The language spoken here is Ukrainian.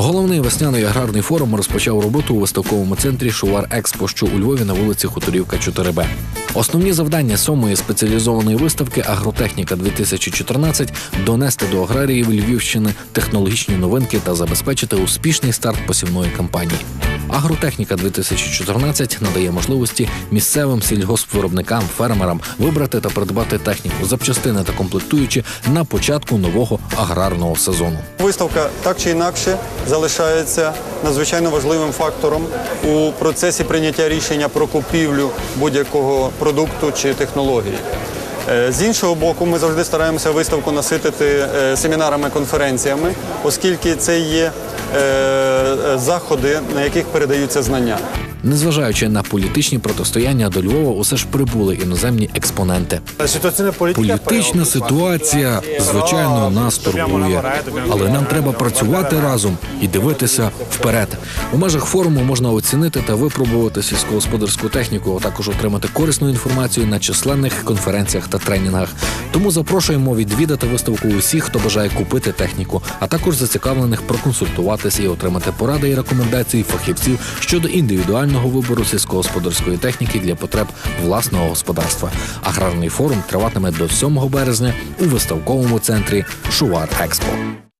Головний весняний аграрний форум розпочав роботу у виставковому центрі Шувар Експо, що у Львові на вулиці Хуторівка 4Б. Основні завдання сьомої спеціалізованої виставки Агротехніка 2014 донести до аграріїв Львівщини технологічні новинки та забезпечити успішний старт посівної кампанії. Агротехніка 2014 надає можливості місцевим сільгоспвиробникам, фермерам вибрати та придбати техніку, запчастини та комплектуючі на початку нового аграрного сезону. Виставка так чи інакше залишається надзвичайно важливим фактором у процесі прийняття рішення про купівлю будь-якого продукту чи технології. Е, З іншого боку, ми завжди стараємося виставку наситити е, семінарами, конференціями, оскільки це є заходи, на яких передаються знання. Незважаючи на політичні протистояння до Львова, усе ж прибули іноземні експоненти. Політична ситуація, звичайно, нас турбує, але нам треба працювати разом і дивитися вперед. У межах форуму можна оцінити та випробувати сільськогосподарську техніку, а також отримати корисну інформацію на численних конференціях та тренінгах. Тому запрошуємо відвідати виставку усіх, хто бажає купити техніку, а також зацікавлених проконсультуватися і отримати поради і рекомендації фахівців щодо індивідуального вибору сільськогосподарської техніки для потреб власного господарства. Аграрний форум триватиме до 7 березня у виставковому центрі Шувар Експо.